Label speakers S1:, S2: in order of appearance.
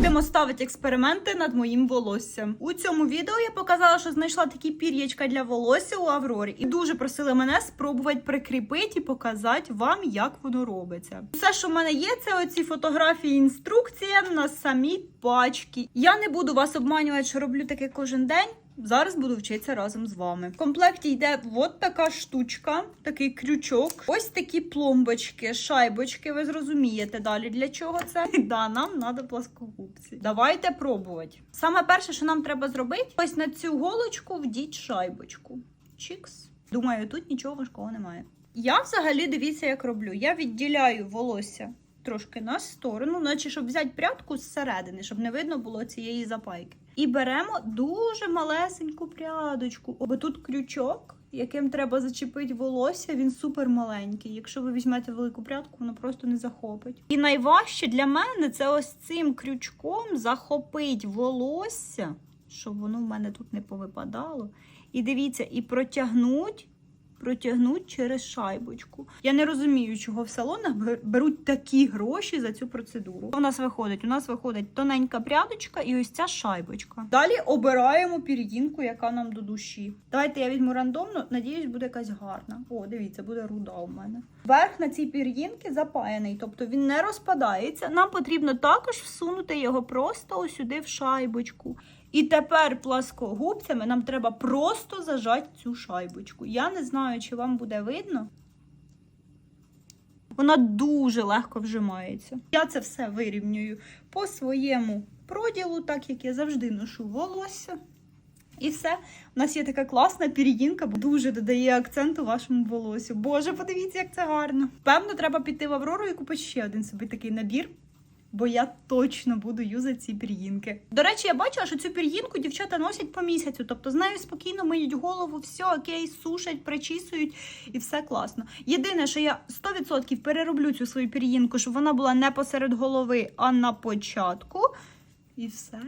S1: Будемо ставити експерименти над моїм волоссям. У цьому відео я показала, що знайшла такі пір'ячка для волосся у Аврорі, і дуже просили мене спробувати прикріпити і показати вам, як воно робиться. Все, що в мене є, це оці фотографії, інструкція на самій пачці. Я не буду вас обманювати, що роблю таке кожен день. Зараз буду вчитися разом з вами. В комплекті йде от така штучка, такий крючок, ось такі пломбочки, шайбочки. Ви зрозумієте далі для чого це. Да, нам треба пласкогубці. Давайте пробувати. Саме перше, що нам треба зробити, ось на цю голочку вдіть шайбочку. Чікс. Думаю, тут нічого важкого немає. Я взагалі дивіться, як роблю. Я відділяю волосся трошки на сторону, наче щоб взяти прядку зсередини, щоб не видно було цієї запайки. І беремо дуже малесеньку прядочку. Бо тут крючок, яким треба зачепити волосся, він супер маленький. Якщо ви візьмете велику прядку, воно просто не захопить. І найважче для мене це ось цим крючком захопити волосся, щоб воно в мене тут не повипадало. І дивіться, і протягнуть протягнуть через шайбочку. Я не розумію, чого в салонах беруть такі гроші за цю процедуру. Що У нас виходить, у нас виходить тоненька прядочка і ось ця шайбочка. Далі обираємо пір'їнку, яка нам до душі. Давайте я візьму рандомно, надіюсь, буде якась гарна. О, дивіться, буде руда у мене. Верх на цій пір'їнки запаяний, тобто він не розпадається. Нам потрібно також всунути його просто сюди в шайбочку. І тепер пласкогубцями нам треба просто зажати цю шайбочку. Я не знаю, чи вам буде видно. Вона дуже легко вжимається. Я це все вирівнюю по своєму проділу, так як я завжди ношу волосся. І все. У нас є така класна пір'їнка, бо дуже додає акценту вашому волосю. Боже, подивіться, як це гарно. Певно, треба піти в Аврору і купити ще один собі такий набір. Бо я точно буду юзати ці пір'їнки. До речі, я бачила, що цю пір'їнку дівчата носять по місяцю. Тобто з нею спокійно миють голову, все окей, сушать, причісують і все класно. Єдине, що я 100% перероблю цю свою пір'їнку, щоб вона була не посеред голови, а на початку. І все.